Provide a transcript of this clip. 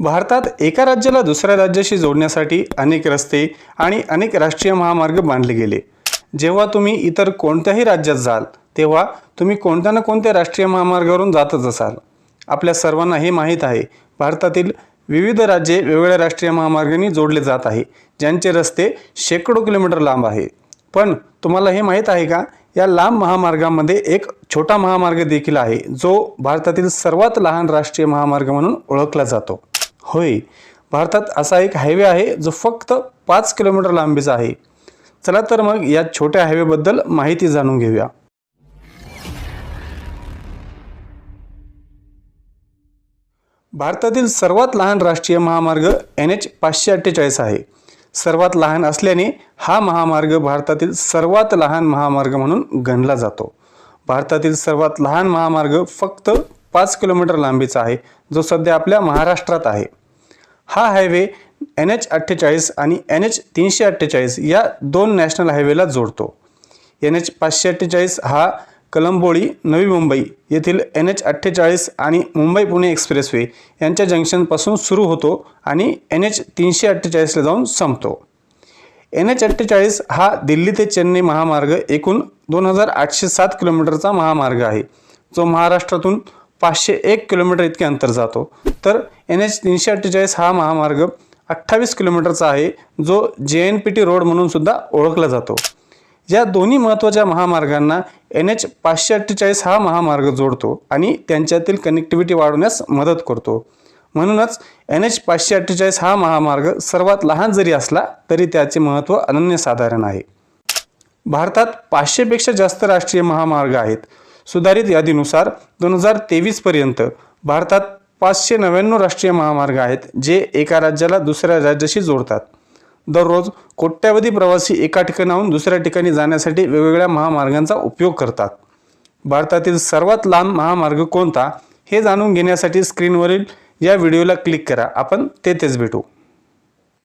भारतात एका राज्याला दुसऱ्या राज्याशी जोडण्यासाठी अनेक रस्ते आणि अनेक राष्ट्रीय महामार्ग बांधले गेले. जेव्हा तुम्ही इतर कोणत्याही राज्यात जाल तेव्हा तुम्ही कोणत्या ना कोणत्या राष्ट्रीय महामार्गावरून जातच असाल. आपल्या सर्वांना हे माहीत आहे भारतातील विविध राज्ये वेगवेगळ्या राष्ट्रीय महामार्गांनी जोडले जात आहे ज्यांचे रस्ते शेकडो किलोमीटर लांब आहे. पण तुम्हाला हे माहीत आहे का या लांब महामार्गामध्ये एक छोटा महामार्ग देखील आहे जो भारतातील सर्वात लहान राष्ट्रीय महामार्ग म्हणून ओळखला जातो. होय. भारतात असा एक हायवे आहे जो फक्त पाच किलोमीटर लांबीचा आहे. चला तर मग या छोट्या हायवेबद्दल माहिती जाणून घेऊया. भारतातील सर्वात लहान राष्ट्रीय महामार्ग एन एच पाचशे अठ्ठेचाळीस आहे. सर्वात लहान असल्याने हा महामार्ग भारतातील सर्वात लहान महामार्ग म्हणून गणला जातो. भारतातील सर्वात लहान महामार्ग फक्त पाच किलोमीटर लांबीचा आहे जो सध्या आपल्या महाराष्ट्रात आहे. हा हायवे एन एच अठ्ठेचाळीस आणि एन एच तीनशे अठ्ठेचाळीस या दोन नॅशनल हायवेला जोडतो. एन एच पाचशे अठ्ठेचाळीस हा कलंबोळी नवी मुंबई येथील एन एच अठ्ठेचाळीस आणि मुंबई पुणे एक्सप्रेसवे यांच्या जंक्शनपासून सुरू होतो आणि एन एच तीनशे अठ्ठेचाळीसला जाऊन संपतो. एन एच अठ्ठेचाळीस हा दिल्ली ते चेन्नई महामार्ग एकूण दोन हजार आठशे सात किलोमीटरचा महामार्ग आहे जो महाराष्ट्रातून पाचशे एक किलोमीटर इतके अंतर जातो. तर एन एच तीनशे अठ्ठेचाळीस हा महामार्ग अठ्ठावीस किलोमीटरचा आहे जो जे एन पी टी रोड म्हणून सुद्धा ओळखला जातो. या दोन्ही महत्त्वाच्या महामार्गांना एन एच पाचशे अठ्ठेचाळीस हा महामार्ग जोडतो आणि त्यांच्यातील कनेक्टिव्हिटी वाढवण्यास मदत करतो. म्हणूनच एन एच पाचशे अठ्ठेचाळीस हा महामार्ग सर्वात लहान जरी असला तरी त्याचे महत्त्व अनन्यसाधारण आहे. भारतात पाचशेपेक्षा जास्त राष्ट्रीय महामार्ग आहेत. सुधारित यादीनुसार दोन हजार तेवीसपर्यंत भारतात पाचशे नव्याण्णव राष्ट्रीय महामार्ग आहेत जे एका राज्याला दुसऱ्या राज्याशी जोडतात. दररोज कोट्यावधी प्रवासी एका ठिकाणाहून दुसऱ्या ठिकाणी जाण्यासाठी वेगवेगळ्या महामार्गांचा उपयोग करतात. भारतातील सर्वात लांब महामार्ग कोणता हे जाणून घेण्यासाठी स्क्रीनवरील या व्हिडिओला क्लिक करा. आपण तेथेच भेटू.